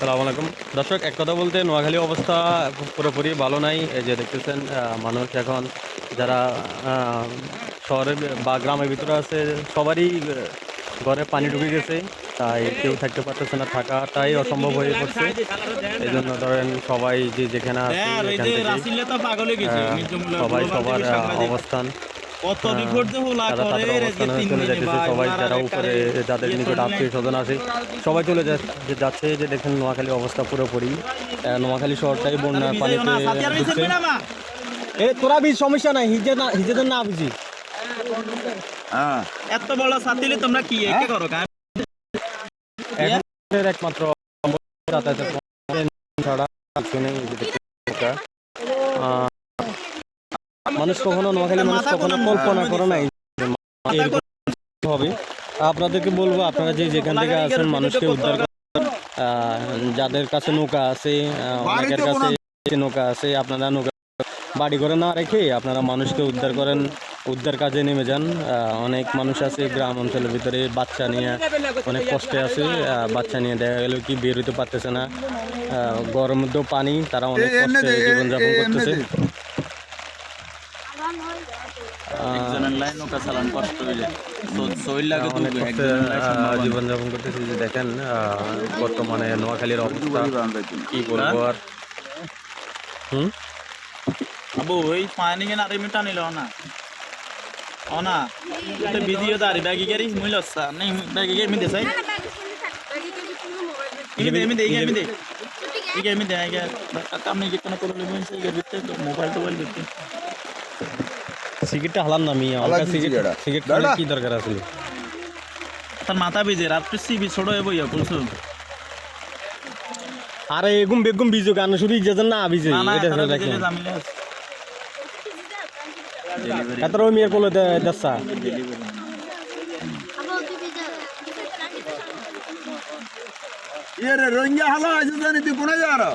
সালাম আলাইকুম। দর্শক এক কথা বলতে নোয়াখালী অবস্থা পুরোপুরি ভালো নাই। এই যে দেখতেছেন মানুষ এখন যারা শহরের বা গ্রামের ভিতরে আছে সবারই ঘরে পানি ঢুকে গেছে। তাই কেউ থাকতে পারতেছে না থাকাটাই অসম্ভব হয়ে পড়ছে। এই জন্য ধরেন সবাই যে যেখানে আছে হ্যাঁ সবাই সবার। অবস্থান। কত রিপোর্ট যে হোলা তারা করে তাদের আজকে অবস্থানে তিন চলে দিনে যাচ্ছে ভাই, সবাই যারা উপরে ইয়ে যাদের নিকট আত্মীয় স্বজন আছে সবাই চলে যা- যাচ্ছে যে দেখেন নোয়াখালী অবস্থা পুরোপুরি। নোয়াখালী শহরটাই বন্যার ভিজে পানিতে? এ তোরা বীজ সমস্যা নাই হিজে না হিজেদের না বুঝি। এত বড় সাথিলে তোমরা কি একে করো কা? এখন এর একমাত্র ছাড়া কিছু নেই এই যে দেখতে পাচ্ছেন। আহ, মানুষ কখনো নোয়াখালী মানুষ কখনো কল্পনা করে নাই। হবে। আপনাদেরকে বলব আপনারা যে যেখান থেকে আসেন মানুষকে উদ্ধার যাদের কাছে নৌকা আছে অনেকের কাছে নৌকা আছে আপনারা নৌকা বাড়ি করে না রেখে আপনারা মানুষকে উদ্ধার করেন উদ্ধার কাজে নেমে যান। অনেক মানুষ আছে গ্রাম অঞ্চলের ভিতরে বাচ্চা নিয়ে অনেক কষ্টে আছে। বাচ্চা নিয়ে দেখা গেল কি বের হইতে পারতেছে না। গরমের মধ্যেও পানি তারা অনেক কষ্টে জীবনযাপন করতেছে। জীবনযাপন করতেছে যে দেখেন বর্তমানে নোয়াখালীর অবস্থা কি বলব আর? হুম? আবু ওই পানি কেন আর এমনি টানিল না ও না তো ভিডিও দাঁড়ি ব্যাগি গাড়ি মুইল সা নেই ব্যাগি গাড়ি মিদে সাই এমি এমি দে এমি দে ঠিক আগে কাম নেই কোনো মোবাইল টোবাইল ভিতরে সিগারেটটা হালাম না মিয়া আমার কাছে সিগারেট সিগারেট খাওয়ার কি দরকার আছে তার মাথা ভিজে রাত্রে সিবি ছোট হয়ে বইয়া বলছো আরে এগুম বেগুম বিজু গান শুরু যেজন না বিজে না না এটা তারা দেখেন ভিজে জামিলে আছে ডেলিভারি এত মিয়ার কোলে দসা ডেলিভারি ये रे रोहिंग्या हला ऐसे जाने ती पुणे जा रहा